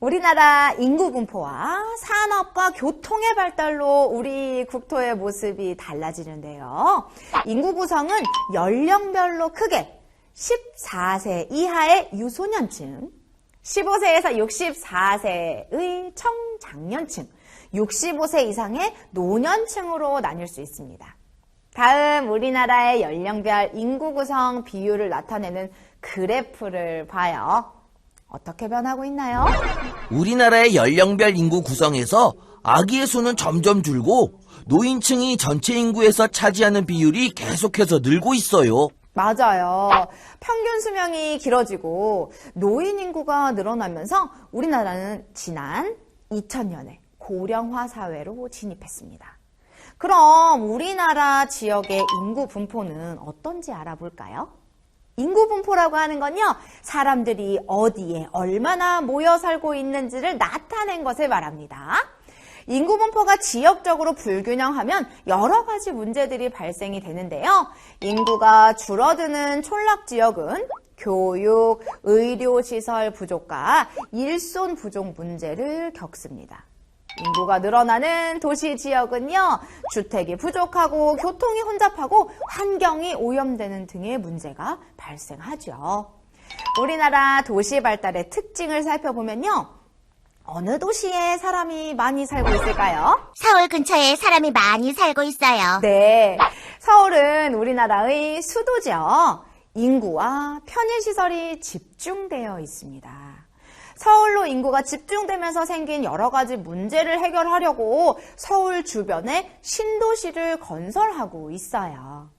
우리나라 인구 분포와 산업과 교통의 발달로 우리 국토의 모습이 달라지는데요. 인구 구성은 연령별로 크게 14세 이하의 유소년층, 15세에서 64세의 청장년층, 65세 이상의 노년층으로 나뉠 수 있습니다. 다음 우리나라의 연령별 인구 구성 비율을 나타내는 그래프를 봐요. 어떻게 변하고 있나요? 우리나라의 연령별 인구 구성에서 아기의 수는 점점 줄고 노인층이 전체 인구에서 차지하는 비율이 계속해서 늘고 있어요. 맞아요. 평균 수명이 길어지고 노인 인구가 늘어나면서 우리나라는 지난 2000년에 고령화 사회로 진입했습니다. 그럼 우리나라 지역의 인구 분포는 어떤지 알아볼까요? 인구 분포라고 하는 건요, 사람들이 어디에 얼마나 모여 살고 있는지를 나타낸 것을 말합니다. 인구 분포가 지역적으로 불균형하면 여러 가지 문제들이 발생이 되는데요. 인구가 줄어드는 촌락 지역은 교육, 의료시설 부족과 일손 부족 문제를 겪습니다. 인구가 늘어나는 도시 지역은요, 주택이 부족하고 교통이 혼잡하고 환경이 오염되는 등의 문제가 발생하죠. 우리나라 도시 발달의 특징을 살펴보면요, 어느 도시에 사람이 많이 살고 있을까요? 서울 근처에 사람이 많이 살고 있어요. 네. 서울은 우리나라의 수도죠. 인구와 편의시설이 집중되어 있습니다. 서울로 인구가 집중되면서 생긴 여러 가지 문제를 해결하려고 서울 주변에 신도시를 건설하고 있어요.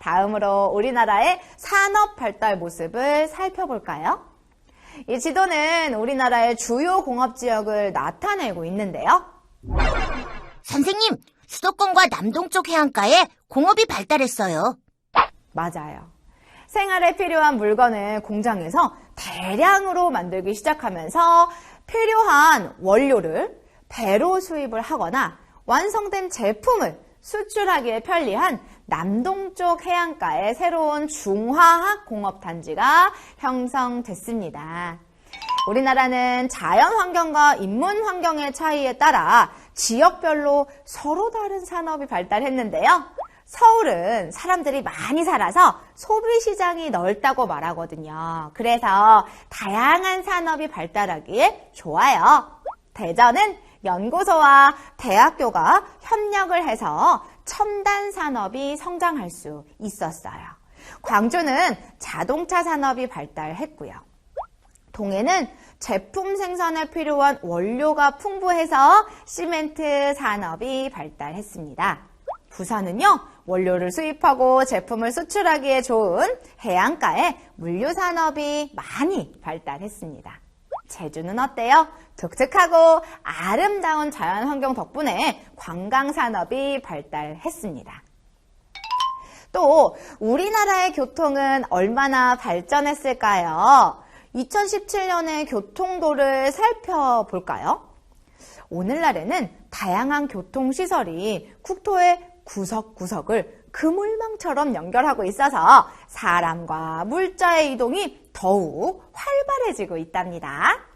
다음으로 우리나라의 산업 발달 모습을 살펴볼까요? 이 지도는 우리나라의 주요 공업 지역을 나타내고 있는데요. 선생님, 수도권과 남동쪽 해안가에 공업이 발달했어요. 맞아요. 생활에 필요한 물건을 공장에서 대량으로 만들기 시작하면서 필요한 원료를 배로 수입을 하거나 완성된 제품을 수출하기에 편리한 남동쪽 해안가에 새로운 중화학 공업 단지가 형성됐습니다. 우리나라는 자연 환경과 인문 환경의 차이에 따라 지역별로 서로 다른 산업이 발달했는데요. 서울은 사람들이 많이 살아서 소비 시장이 넓다고 말하거든요. 그래서 다양한 산업이 발달하기에 좋아요. 대전은 연구소와 대학교가 협력을 해서 첨단 산업이 성장할 수 있었어요. 광주는 자동차 산업이 발달했고요. 동해는 제품 생산에 필요한 원료가 풍부해서 시멘트 산업이 발달했습니다. 부산은요, 원료를 수입하고 제품을 수출하기에 좋은 해안가에 물류 산업이 많이 발달했습니다. 제주는 어때요? 독특하고 아름다운 자연 환경 덕분에 관광 산업이 발달했습니다. 또 우리나라의 교통은 얼마나 발전했을까요? 2017년의 교통도를 살펴볼까요? 오늘날에는 다양한 교통시설이 국토의 구석구석을 그물망처럼 연결하고 있어서 사람과 물자의 이동이 더욱 활발해지고 있답니다.